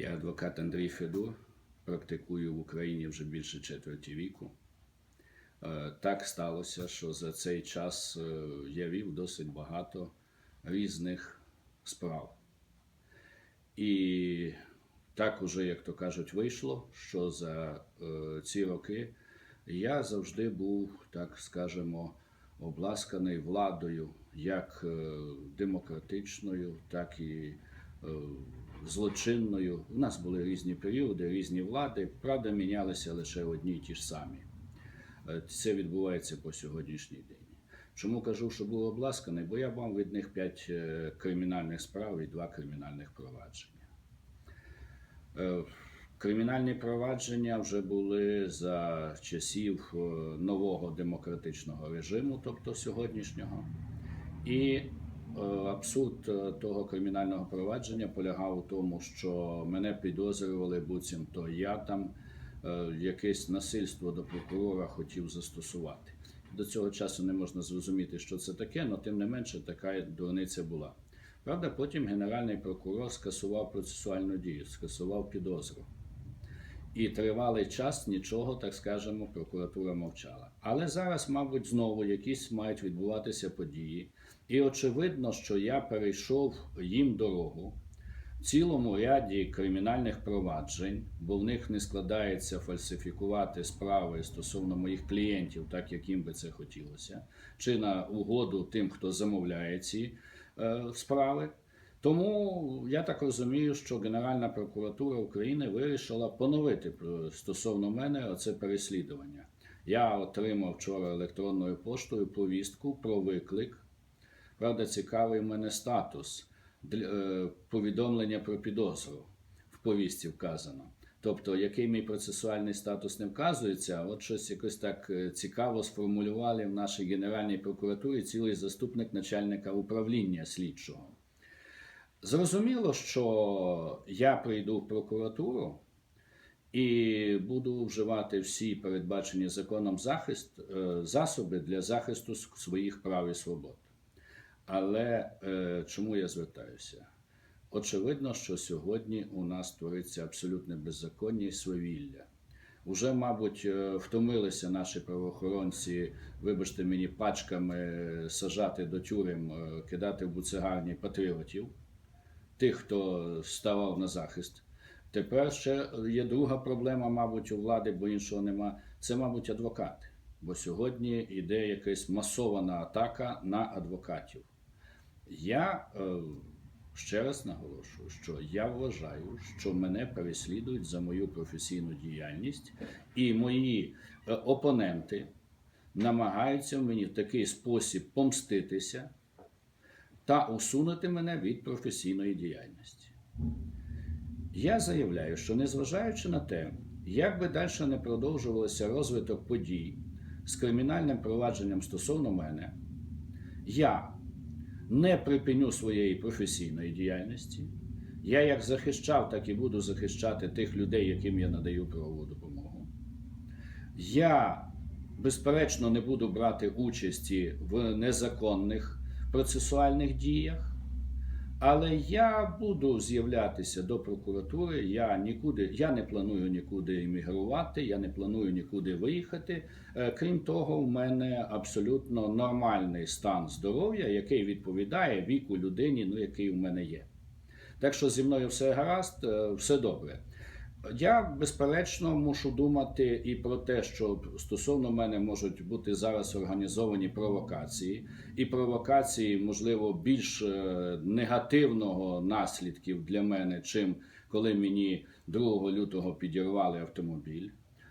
Я адвокат Андрій Федор, практикую в Україні вже більше четверті віку. Е, Так сталося, що за цей час е, я вів досить багато різних справ. І так уже, як то кажуть, вийшло, що за е, ці роки я завжди був, так скажемо, обласканий владою, як демократичною, так і злочинною. У нас були різні періоди, різні влади. Правда, мінялися лише одні й ті ж самі. Е, Це відбувається по сьогоднішній день. Чому кажу, що був обласканий? Бо я мав від них п'ять е, кримінальних справ і два кримінальних провадження. Е, Кримінальні провадження вже були за часів е, нового демократичного режиму, тобто сьогоднішнього. І е, абсурд е, того кримінального провадження полягав у тому, що мене підозрювали, буцімто я там е, якесь насильство до прокурора хотів застосувати. До цього часу не можна зрозуміти, що це таке, але тим не менше така дурниця була. Правда, потім генеральний прокурор скасував процесуальну дію, скасував підозру. І тривалий час нічого, так скажемо, прокуратура мовчала. Але зараз, мабуть, знову якісь мають відбуватися події. І очевидно, що я перейшов їм дорогу в цілому ряді кримінальних проваджень, бо в них не складається фальсифікувати справи стосовно моїх клієнтів, так як їм би це хотілося, чи на угоду тим, хто замовляє ці е, справи. Тому я так розумію, що Генеральна прокуратура України вирішила поновити стосовно мене оце переслідування. Я отримав вчора електронною поштою повістку про виклик. Правда, цікавий в мене статус Для- е, повідомлення про підозру в повістці вказано. Тобто, який мій процесуальний статус не вказується, от щось якось так е, цікаво сформулювали в нашій Генеральній прокуратурі цілий заступник начальника управління слідчого. Зрозуміло, що я прийду в прокуратуру і буду вживати всі передбачені законом захист, е, засоби для захисту своїх прав і свобод. Але е, чому я звертаюся? Очевидно, що сьогодні у нас твориться абсолютне беззаконня і свавілля. Уже, мабуть, е, втомилися наші правоохоронці, вибачте мені, пачками сажати до тюрем, е, кидати в буцегарні патріотів тих, хто ставав на захист. Тепер ще є друга проблема, мабуть, у влади, бо іншого нема. Це, мабуть, адвокати. Бо сьогодні йде якась масована атака на адвокатів. Я е, ще раз наголошую, що я вважаю, що мене переслідують за мою професійну діяльність, і мої е, опоненти намагаються мені в такий спосіб помститися та усунути мене від професійної діяльності. Я заявляю, що незважаючи на те, як би далі не продовжувався розвиток подій з кримінальним провадженням стосовно мене, я не припиню своєї професійної діяльності. Я як захищав, так і буду захищати тих людей, яким я надаю правову допомогу. Я, безперечно, не буду брати участі в незаконних процесуальних діях, але я буду з'являтися до прокуратури. Я нікуди, я не планую нікуди іммігрувати, я не планую нікуди виїхати. Е, Крім того, в мене абсолютно нормальний стан здоров'я, який відповідає віку людині, ну який у мене є. Так що зі мною все гаразд, е, все добре. Я безперечно мушу думати і про те, що стосовно мене можуть бути зараз організовані провокації, і провокації, можливо, більш е, негативного наслідків для мене, чим коли мені 2 лютого підірвали автомобіль.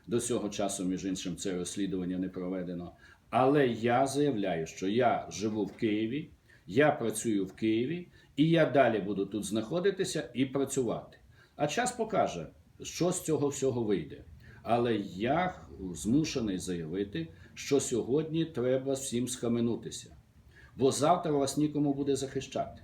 До цього часу, між іншим, це розслідування не проведено. Але я заявляю, що я живу в Києві, я працюю в Києві, і я далі буду тут знаходитися і працювати. А час покаже, що з цього всього вийде. Але я змушений заявити, що сьогодні треба всім схаменутися, бо завтра вас нікому буде захищати.